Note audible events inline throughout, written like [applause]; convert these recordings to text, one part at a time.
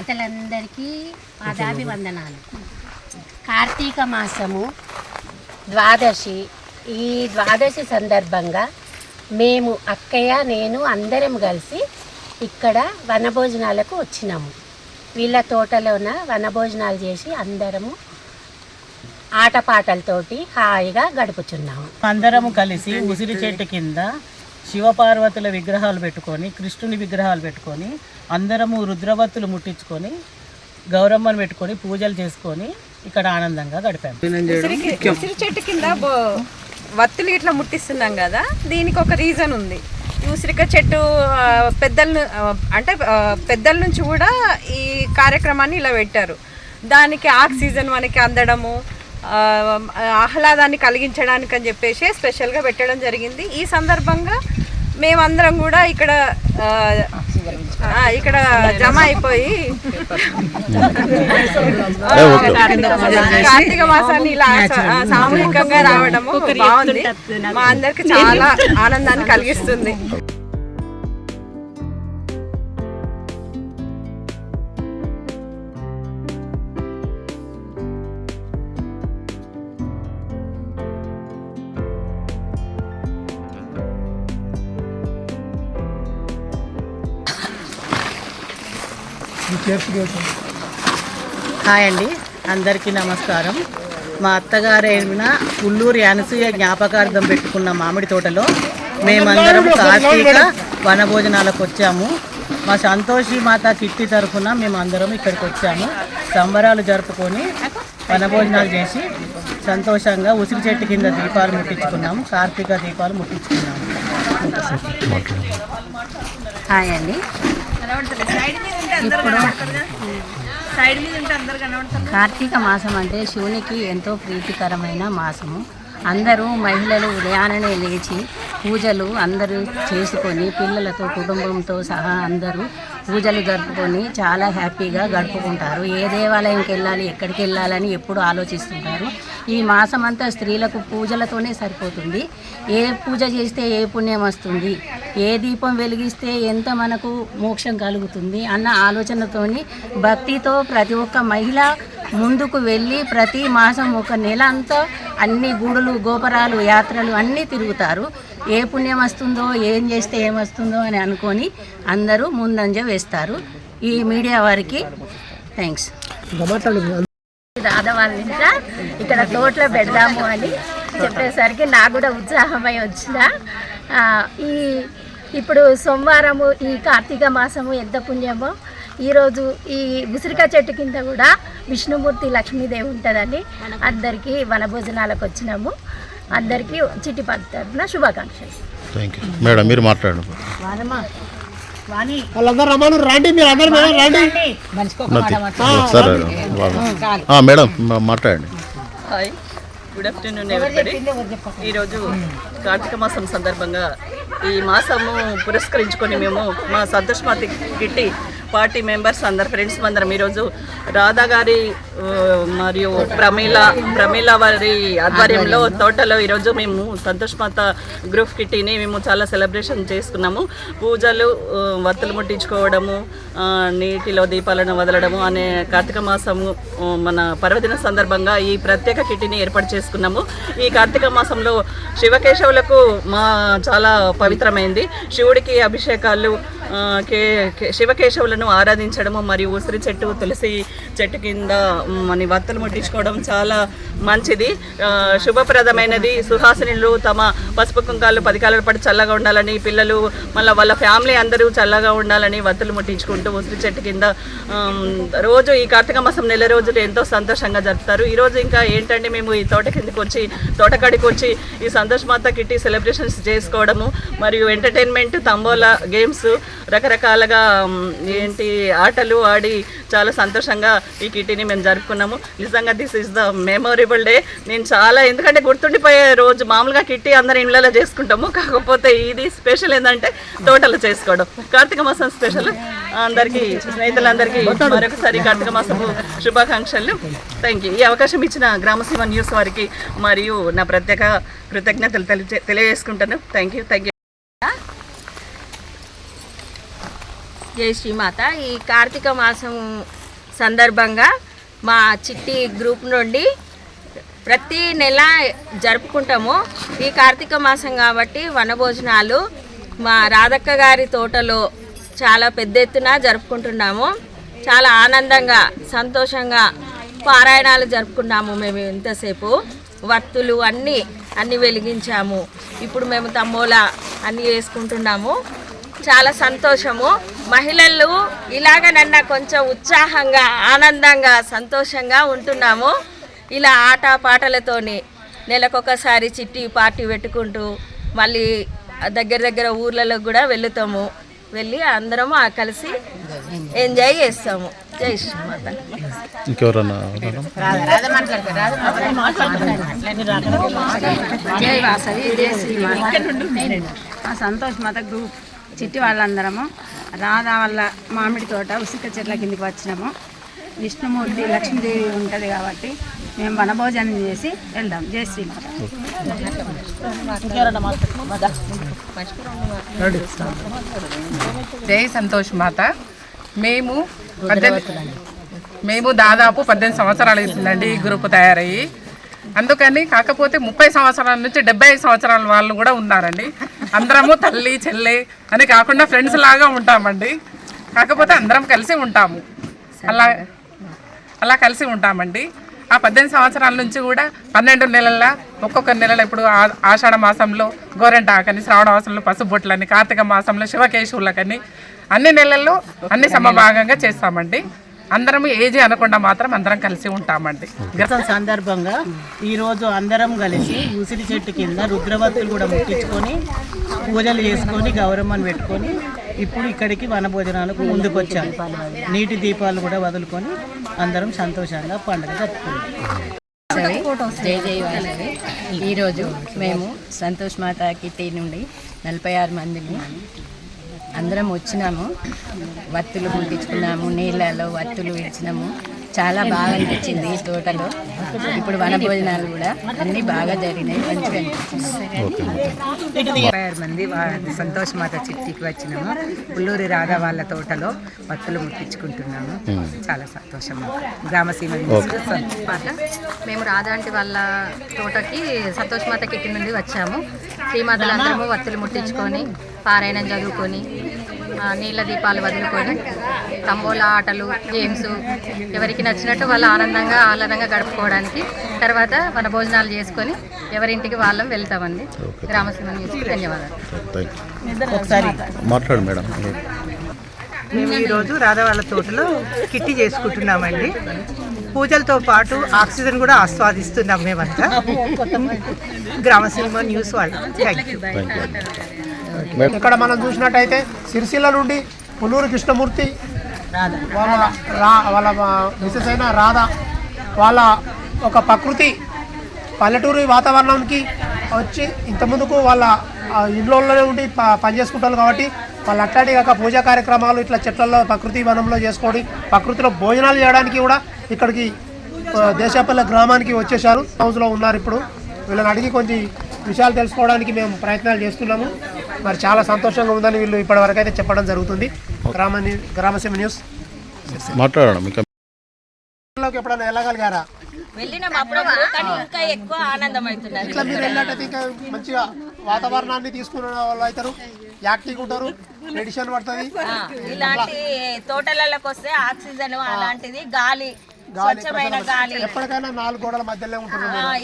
మాతలందరికీ పాదాభివందనాలు. కార్తీక మాసము ద్వాదశి. ఈ ద్వాదశి సందర్భంగా మేము అక్కయ్య నేను అందరం కలిసి ఇక్కడ వనభోజనాలకు వచ్చినాము. వీళ్ళ తోటలోన వనభోజనాలు చేసి అందరము ఆటపాటలతోటి హాయిగా గడుపుచున్నాము. అందరము కలిసి ఉసిరి చెట్టు కింద శివపార్వతుల విగ్రహాలు పెట్టుకొని కృష్ణుని విగ్రహాలు పెట్టుకొని అందరము రుద్రవత్తులు ముట్టించుకొని గౌరమ్మను పెట్టుకొని పూజలు చేసుకొని ఇక్కడ ఆనందంగా గడిపాము. ఉసిరి చెట్టు కింద వత్తులు ఇట్లా ముట్టిస్తున్నాం కదా దీనికి ఒక రీజన్ ఉంది. ఉసిరిక చెట్టు పెద్దల అంటే పెద్దల నుంచి కూడా ఈ కార్యక్రమాన్ని ఇలా పెట్టారు. దానికి ఆక్సిజన్ మనకి అందడము ఆహ్లాదాన్ని కలిగించడానికి అని చెప్పేసి స్పెషల్గా పెట్టడం జరిగింది. ఈ సందర్భంగా మేమందరం కూడా ఇక్కడ ఇక్కడ జమ అయిపోయి కార్తీక మాసాన్ని ఇలా సామూహికంగా రావడము బాగుంది. మా అందరికి చాలా ఆనందాన్ని కలిగిస్తుంది. హాయ్ అండి. అందరికీ నమస్కారం. మా అత్తగారైన పుల్లూరి అనసూయ జ్ఞాపకార్థం పెట్టుకున్న మామిడి తోటలో మేమందరం కార్తీక వనభోజనాలకు వచ్చాము. మా సంతోషి మాత కిట్టి తరఫున మేము అందరం ఇక్కడికి వచ్చాము. సంబరాలు జరుపుకొని వనభోజనాలు చేసి సంతోషంగా ఉసిరి చెట్టు కింద దీపాలు ముట్టించుకున్నాము. కార్తీక దీపాలు ముట్టించుకున్నాము. హాయ్ అండి. కార్తీక మాసం అంటే శివునికి ఎంతో ప్రీతికరమైన మాసము. అందరూ మహిళలు ఉదయాన్నే లేచి పూజలు అందరూ చేసుకొని పిల్లలతో కుటుంబంతో సహా అందరూ పూజలు జరుపుకొని చాలా హ్యాపీగా గడుపుకుంటారు. ఏ దేవాలయంకి వెళ్ళాలి ఎక్కడికి వెళ్ళాలని ఎప్పుడు ఆలోచిస్తుంటారు. ఈ మాసం అంతా స్త్రీలకు పూజలతోనే సరిపోతుంది. ఏ పూజ చేస్తే ఏ పుణ్యం వస్తుంది? ఏ దీపం వెలిగిస్తే ఎంత మనకు మోక్షం కలుగుతుంది? అన్న ఆలోచనతోని భక్తితో ప్రతి ఒక్క మహిళ ముందుకు వెళ్ళి ప్రతి మాసం ఒక నెల అంతా అన్ని గుడులు గోపురాలు యాత్రలు అన్నీ తిరుగుతారు. ఏ పుణ్యం వస్తుందో ఏం చేస్తే ఏం వస్తుందో అని అనుకొని అందరూ ముందంజ వేస్తారు. ఈ మీడియా వారికి థ్యాంక్స్. రాధవాళ్ళ ఇక్కడ తోటలో పెడదాము అని చెప్పేసరికి నాకు కూడా ఉత్సాహమై వచ్చిన ఈ ఇప్పుడు సోమవారము ఈ కార్తీక మాసము ఎంత పుణ్యమో ఈరోజు ఈ ఉసిరికాయ చెట్టు కింద కూడా విష్ణుమూర్తి లక్ష్మీదేవి ఉంటుందని అందరికీ వనభోజనాలకు వచ్చినాము. అందరికీ చిట్టిపత్తి తరఫున శుభాకాంక్షలు. థ్యాంక్ యూ మేడం మీరు మాట్లాడండి. మేడం రండి ఉన్నతి సరే వాళ్ళు- ఆ, మేడం మా- మాట్లాడండి. హాయ్. గుడ్ ఆఫ్టర్నూన్ ఎవరిబడి? ఈరోజు కార్తీక మాసం సందర్భంగా ఈ మాసము పురస్కరించుకొని మేము మా సంతోష్ గిట్టి కిట్టి పార్టీ మెంబర్స్ అందరు ఫ్రెండ్స్ అందరం ఈరోజు రాధా గారి మరియు ప్రమీల ప్రమీల వారి ఆధ్వర్యంలో తోటలో ఈరోజు మేము సంతోష్మాత గ్రూప్ కిట్టిని మేము చాలా సెలబ్రేషన్ చేసుకున్నాము. పూజలు వత్తులు ముట్టించుకోవడము నీటిలో దీపాలను వదలడము అనే కార్తీక మాసము మన పర్వదిన సందర్భంగా ఈ ప్రత్యేక కిట్టిని ఏర్పాటు చేసుకున్నాము. ఈ కార్తీక మాసంలో శివకేశవులకు మా చాలా పవిత్రమైంది. శివుడికి అభిషేకాలు కే శివకేశవులను ఆరాధించడము మరియు ఉసిరి చెట్టు తులసి చెట్టు కింద మన వత్తులు ముట్టించుకోవడం చాలా మంచిది. శుభప్రదమైనది. సుహాసినులు తమ పసుపు కుంకాలు పది పాటు చల్లగా ఉండాలని పిల్లలు మళ్ళీ వాళ్ళ ఫ్యామిలీ అందరూ చల్లగా ఉండాలని వత్తులు ముట్టించుకుంటూ ఉసిరి చెట్టు కింద రోజు ఈ కార్తీక మాసం నెల రోజులు ఎంతో సంతోషంగా జరుపుతారు. ఈరోజు ఇంకా ఏంటంటే మేము ఈ తోట కిందకి వచ్చి తోటకాడికి వచ్చి ఈ సంతోష్ మాత కిట్టి సెలబ్రేషన్స్ చేసుకోవడము. మరియు ఎంటర్టైన్మెంట్ తంబోలా గేమ్స్ రకరకాలుగా ఏంటి ఆటలు ఆడి చాలా సంతోషంగా ఈ కిటీని మేము జరుపుకున్నాము. నిజంగా this is the memorable day నేను చాలా ఎందుకంటే గుర్తుండిపోయే రోజు మామూలుగా కిట్టి అందరి ఇళ్ళలో చేసుకుంటాము. కాకపోతే ఇది స్పెషల్ ఏంటంటే తోటలో చేసుకోవడం. కార్తీక మాసం స్పెషల్ అందరికీ స్నేహితులందరికీ మరొకసారి కార్తీక మాసపు శుభాకాంక్షలు. థ్యాంక్ యూ ఈ అవకాశం ఇచ్చిన గ్రామసీమ న్యూస్ వారికి మరియు నా ప్రత్యేక కృతజ్ఞతలు తెలియజేసుకుంటాను. థ్యాంక్ యూ థ్యాంక్ యూ జై శ్రీమాత. ఈ కార్తీక మాసం సందర్భంగా మా చిట్టి గ్రూప్ నుండి ప్రతి నెల జరుపుకుంటాము. ఈ కార్తీక మాసం కాబట్టి వనభోజనాలు మా రాధక్క గారి తోటలో చాలా పెద్ద ఎత్తున జరుపుకుంటున్నాము. చాలా ఆనందంగా సంతోషంగా పారాయణాలు జరుపుకున్నాము మేము ఇంతసేపు. వత్తులు అన్నీ అన్నీ వెలిగించాము. ఇప్పుడు మేము తమ్మోలా అన్నీ వేసుకుంటున్నాము. చాలా సంతోషము. మహిళలు ఇలాగనన్నా కొంచెం ఉత్సాహంగా ఆనందంగా సంతోషంగా ఉంటున్నాము. ఇలా ఆట పాటలతోని నెలకొకసారి చిట్టి పార్టీ పెట్టుకుంటూ మళ్ళీ దగ్గర దగ్గర ఊర్లలో కూడా వెళ్తాము. వెళ్ళి అందరము ఆ కలిసి ఎంజాయ్ చేస్తాము. జై శ్రీమాత. ఇంకెవరన్నా? జై వాసవి సంతోష్ మాత గ్రూప్ చిట్టి వాళ్ళందరము రాధా వాళ్ళ మామిడి తోట ఉసిక చెట్ల కిందికి వచ్చినాము. విష్ణుమూర్తి లక్ష్మీదేవి ఉంటుంది కాబట్టి మేము వనభోజనం చేసి వెళ్దాం. జై శ్రీమాత. జై సంతోష్ మాత. మేము మేము దాదాపు పద్దెనిమిది సంవత్సరాలు అవుతుందండి ఈ గ్రూప్ తయారయ్యి. అందుకని కాకపోతే ముప్పై సంవత్సరాల నుంచి డెబ్బై ఐదు సంవత్సరాల వాళ్ళు కూడా ఉన్నారండి. అందరము తల్లి చెల్లి అని కాకుండా ఫ్రెండ్స్ లాగా ఉంటామండి. కాకపోతే అందరం కలిసి ఉంటాము. అలా అలా కలిసి ఉంటామండి. ఆ పద్దెనిమిది సంవత్సరాల నుంచి కూడా పన్నెండు నెలల ఒక్కొక్క నెలలో ఇప్పుడు ఆ- ఆషాఢ మాసంలో గోరెంటాకని శ్రావణ మాసంలో పసుబొట్లని కార్తీక మాసంలో శివకేశవులకని అన్ని నెలల్లో అన్ని సమభాగంగా చేస్తామండి. అందరం ఏజీ అనకుండా మాత్రం అందరం కలిసి ఉంటామండి. గతం సందర్భంగా ఈరోజు అందరం కలిసి ఉసిరి చెట్టు కింద రుద్రవత్తులు కూడా ముట్టించుకొని పూజలు చేసుకొని గౌరమ్మని పెట్టుకొని ఇప్పుడు ఇక్కడికి వనభోజనాలకు ముందుకు వచ్చాము నీటి దీపాలు కూడా వదులుకొని అందరం సంతోషంగా పండుగ జరుపుకున్నాం జై జై ఈరోజు మేము సంతోష్ మాత కిట్టి నుండి నలభై ఆరు మందిని అందరం వచ్చినాము. వత్తులు ముట్టించుకున్నాము నీళ్ళలో వత్తులు ఇచ్చినాము చాలా బాగా అనిపించింది ఈ తోటలో. ఇప్పుడు వనభోజనాలు కూడా అన్నీ బాగా జరిగినాయి మంచిగా ముప్పై ఆరు మంది సంతోష్ మాత చిట్టికి వచ్చినాము. పుల్లూరి రాధా వాళ్ళ తోటలో పత్తులు ముట్టించుకుంటున్నాము. చాలా సంతోషం గ్రామసీమ మేము రాధాంటి వాళ్ళ తోటకి సంతోష్ మాత కిట్టి నుండి వచ్చాము. శ్రీమాతలు అందరము వత్తులు ముట్టించుకొని పారాయణం చదువుకొని నీళ్ళ దీపాలు వదులుకొని తంబోలా ఆటలు గేమ్స్ ఎవరికి నచ్చినట్టు వాళ్ళు ఆనందంగా ఆహ్లాదంగా గడుపుకోవడానికి తర్వాత మన భోజనాలు చేసుకొని ఎవరింటికి వాళ్ళం వెళ్తామండి. గ్రామసీమ న్యూస్కి ధన్యవాదాలు. థ్యాంక్ యూ ఒకసారి మాట్లాడు మేడం. మేము ఈరోజు రాధా వాళ్ళ తోటలో కిట్టి చేసుకుంటున్నామండి. పూజలతో పాటు ఆక్సిజన్ కూడా ఆస్వాదిస్తున్నాం మేమంతా. [laughs] గ్రామసీమ న్యూస్ వాళ్ళు. థ్యాంక్ యూ ఇక్కడ మనం చూసినట్టయితే సిరిసిల్ల నుండి పుల్లూరు కృష్ణమూర్తి వాళ్ళ రా వాళ్ళ మిసెస్ అయిన రాధ వాళ్ళ ఒక ప్రకృతి పల్లెటూరి వాతావరణానికి వచ్చి ఇంతముందుకు వాళ్ళ ఇంట్లోనే ఉండి ప- పని చేసుకుంటారు కాబట్టి వాళ్ళు అట్లాంటి కాక పూజా కార్యక్రమాలు ఇట్లా చెట్లలో ప్రకృతి వనంలో చేసుకోవడం ప్రకృతిలో భోజనాలు చేయడానికి కూడా ఇక్కడికి ఆ, దేశాపల్లె గ్రామానికి వచ్చేసారు హౌస్లో ఉన్నారు ఇప్పుడు. వీళ్ళని అడిగి కొంచెం విషయాలు తెలుసుకోవడానికి మేము ప్రయత్నాలు చేస్తున్నాము. మరి చాలా సంతోషంగా ఉందని వీళ్ళు ఇప్పటివరకు అయితే చెప్పడం జరుగుతుంది. గ్రామ గ్రామసీమ న్యూస్. మాట్లాడడం ఎప్పుడైనా వెళ్ళగలిగారా? వెళ్ళినాం అప్పుడప్పుడు కానీ ఇంకా ఎక్కువ ఆనందం అవుతున్నది. ఇట్లా మీరు వెళ్ళినట్టయితే ఇంకా మంచిగా వాతావరణాన్ని తీసుకున్న వాళ్ళు అవుతారు. ఉంటారు. మెడిసిన్ పడుతుంది. ఇలాంటి తోటలలోకి వస్తే ఆక్సిజన్ అలాంటిది గాలి స్వచ్ఛమైన గాలి. ఎప్పటికైనా నాలుగు గోడల మధ్యలో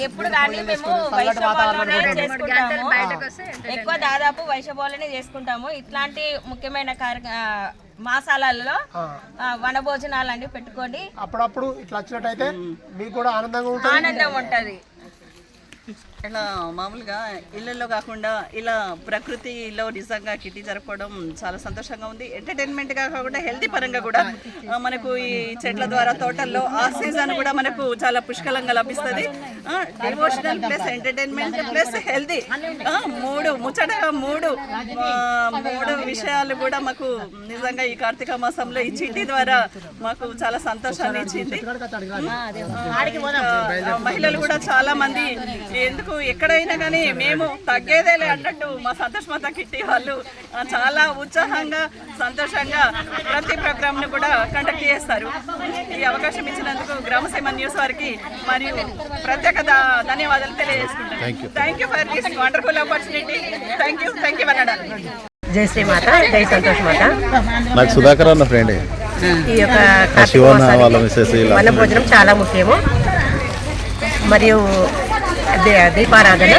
ఎప్పుడు కానీ మేము చేసుకుంటాము. ఎక్కువ దాదాపు వైశభావంలోనే చేసుకుంటాము. ఇట్లాంటి ముఖ్యమైన కార్య ఆ, మాసాలలో ఆ, వనభోజనాలు అన్ని పెట్టుకొని అప్పుడప్పుడు ఇట్లా వచ్చినట్టయితే మీకు కూడా ఆనందంగా ఉంటుంది. ఆనందం ఉంటది. ఇలా మామూలుగా ఇళ్ళల్లో కాకుండా ఇలా ప్రకృతిలో నిజంగా కిట్టి జరుపుకోవడం చాలా సంతోషంగా ఉంది. ఎంటర్టైన్మెంట్గా కాకుండా హెల్తీ పరంగా కూడా మనకు ఈ చెట్ల ద్వారా తోటల్లో ఆక్సిజన్ కూడా మనకు చాలా పుష్కలంగా లభిస్తుంది. Devotional plus entertainment plus healthy మూడు ముచ్చటగా మూడు మూడు విషయాలు కూడా మాకు నిజంగా ఈ కార్తీక మాసంలో ఈ చిట్టి ద్వారా మాకు చాలా సంతోషాన్ని ఇచ్చింది. మహిళలు కూడా చాలా మంది ఎందుకు ఎక్కడైనా కానీ మేము తగ్గేదేలే అన్నట్టు మా సంతోష్ మాత కిట్టి వాళ్ళు చాలా ఉత్సాహంగా సంతోషంగా ప్రతి ప్రోగ్రామ్ను కూడా కండక్ట్ చేస్తారు. ఈ అవకాశం ఇచ్చినందుకు గ్రామసీమ న్యూస్ వారికి మరియు ప్రత్యేక ధన్యవాదాలు తెలియజేసుకుంటాను thank you for this wonderful opportunity thank you thank you అన్నాడు జై శ్రీ మాత జై సంతోష్ మాత. నాకు సుధాకర్ అన్న ఫ్రెండే ఈ యొక్క వాళ్ళ వన భోజనం చాలా ముఖ్యము. మరియు దీపారాధన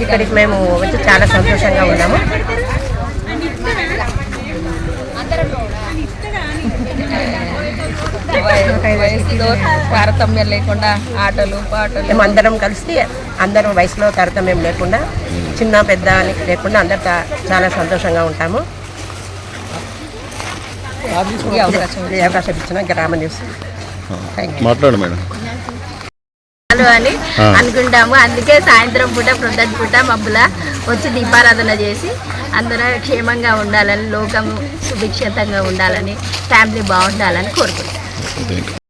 ఇక్కడికి మేము వచ్చి చాలా సంతోషంగా ఉన్నాము. తారతమ్యం లేకుండా ఆటలు పాటలు. మేము అందరం కలిసి అందరం వయసులో తారతమ్యం లేకుండా చిన్న పెద్ద అని లేకుండా అందరు తా- చాలా సంతోషంగా ఉంటాము. ఈ అవకాశం ఇచ్చిన గ్రామ న్యూస్. మాట్లాడు మేడం. అని. అనుకుంటాము. అందుకే సాయంత్రం పూట ప్రొద్దున పూట మబ్బుల వచ్చి దీపారాధన చేసి అందరూ క్షేమంగా ఉండాలని లోకము సుభిక్షితంగా ఉండాలని ఫ్యామిలీ బాగుండాలని కోరుకుంటాం